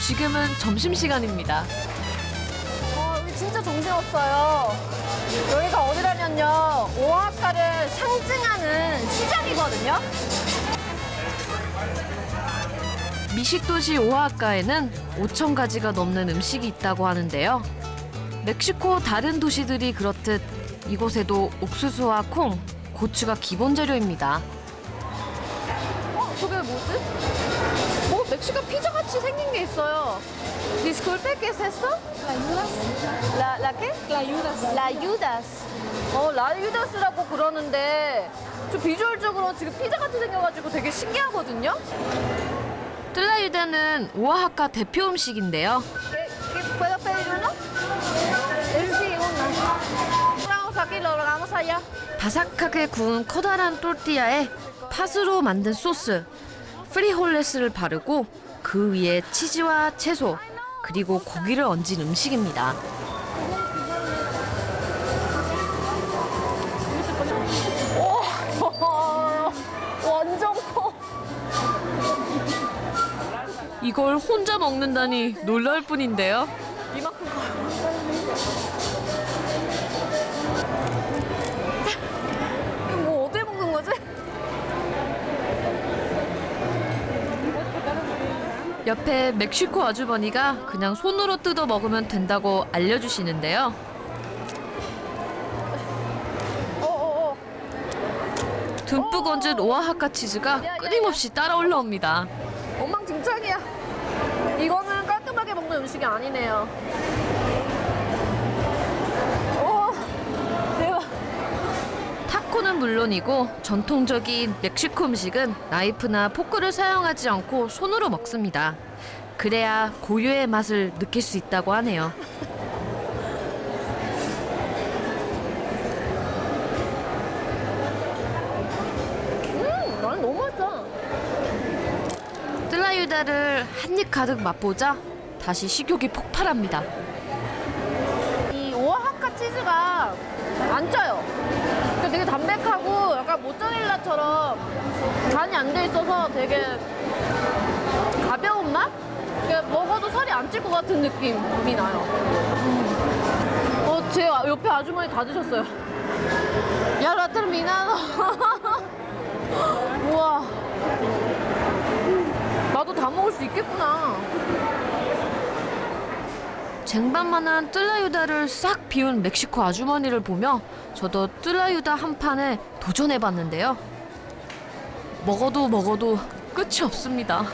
지금은 점심시간입니다. 어, 여기 진짜 정신없어요. 여기가 어디라면요. 오아카를 상징하는 시장이거든요. 미식도시 오하카에는 5천 가지가 넘는 음식이 있다고 하는데요. 멕시코 다른 도시들이 그렇듯 이곳에도 옥수수와 콩, 고추가 기본 재료입니다. 어, 저게 뭐지? 뭐 멕시칸 피자 같이 생긴 게 있어요. Disculpe, ¿qué es esto? La ayudas. La, la qué? La ayudas. La Yudas. 어, 라 유다스라고 그러는데 저 비주얼적으로 지금 피자 같이 생겨가지고 되게 신기하거든요. 뜰라유다는 오아하카 대표 음식인데요. ¿Qué, qué puedo pedir uno? Sí, uno. Vamos aquí, lo vamos allá. 바삭하게 구운 커다란 또르띠아에 팥으로 만든 소스, 프리홀레스를 바르고 그 위에 치즈와 채소, 그리고 고기를 얹은 음식입니다. 이걸 혼자 먹는다니 놀라울 뿐인데요. 이만큼 커요. 옆에 멕시코 아주머니가 그냥 손으로 뜯어 먹으면 된다고 알려주시는데요. 듬뿍 얹은 오아하카 치즈가 끊임없이 따라 올라옵니다. 엉망진창이야. 이거는 깔끔하게 먹는 음식이 아니네요. 물론이고 전통적인 멕시코 음식은 나이프나 포크를 사용하지 않고 손으로 먹습니다. 그래야 고유의 맛을 느낄 수 있다고 하네요. 음, 난 너무 맛있다. 뜰라유다를 한 입 가득 맛보자 다시 식욕이 폭발합니다. 이 오아하카 치즈가 안 짜요. 모짜렐라처럼 간이 안 돼 있어서 되게 가벼운 맛? 그러니까 먹어도 살이 안 찔 것 같은 느낌이 나요. 음. 어, 제 옆에 아주머니 다 드셨어요. 야, 라테르 미나노. 우와. 나도 다 먹을 수 있겠구나. 쟁반만한 뜰라유다를 싹 비운 멕시코 아주머니를 보며 저도 뜰라유다 한 판에 도전해봤는데요. 먹어도 먹어도 끝이 없습니다.